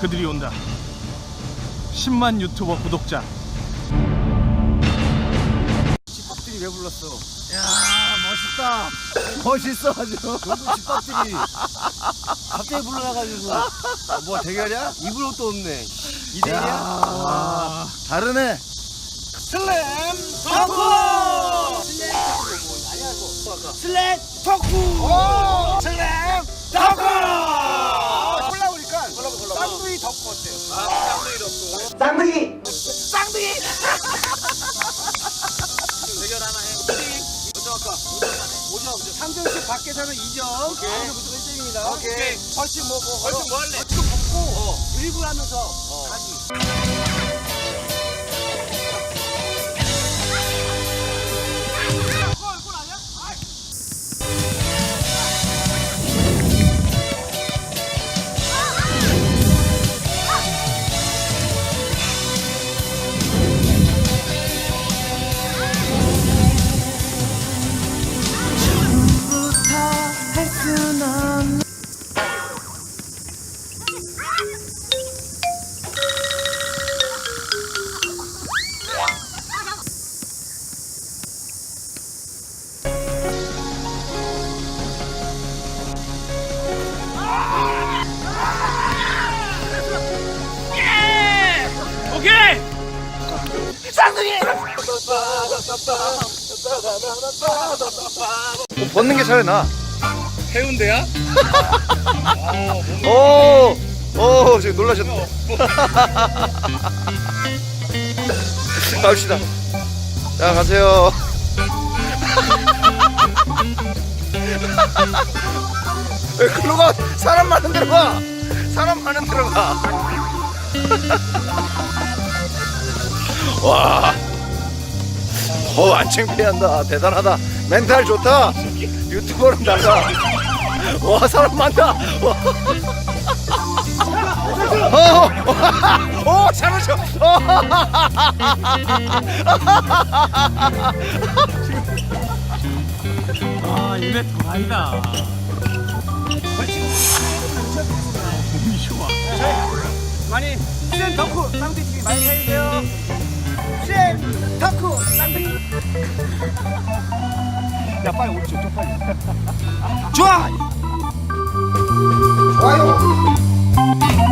그들이 온다. 10만 유튜버 구독자. 집밥들이 왜 불렀어? 야 멋있다. 멋있어 아주. 너도 집밥들이 갑자기 불러놔가지고 뭐 대결이야? 입을 옷도 없네. 이대일이야? 아, 다르네. 슬램 토크. 슬램 토크. 슬램 토크. 콜라보니까 쌍둥이 덕후 어때요? 쌍둥이 덕후. 쌍둥이. 쌍둥이. 대결 하나 해. 먼저 할까? 오죠. 오죠. 3점씩 밖에서는 2점. 오케이. 무조건 1점입니다. 오케이. 벌칙 뭐, 뭐. 벌칙 뭐 할래? 벌칙 먹고 드리블 하면서 가 기. 오케이. 벗는 게 차이 나. 해운대야? 오, 오, 지금 놀라셨네. 갑시다. 자, 가세요. 왜 글로 가? 사람 많은 데로 가. 사람 많은 데로 가. 와. 어, 안 창피한다. 대단하다. 멘탈 좋다. 유튜버는 나가. 와, 사람 많다. 와. 어, 어, 잘하셔. 어. 아, 이네 다이다. 몸이 좋아. 많이 수젠 덕후 쌍둥이 많이 사랑해주세요. 수젠 덕후 쌍둥이. 야 빨리 오른쪽 좀 빨리. 좋아. 좋아요. 구독.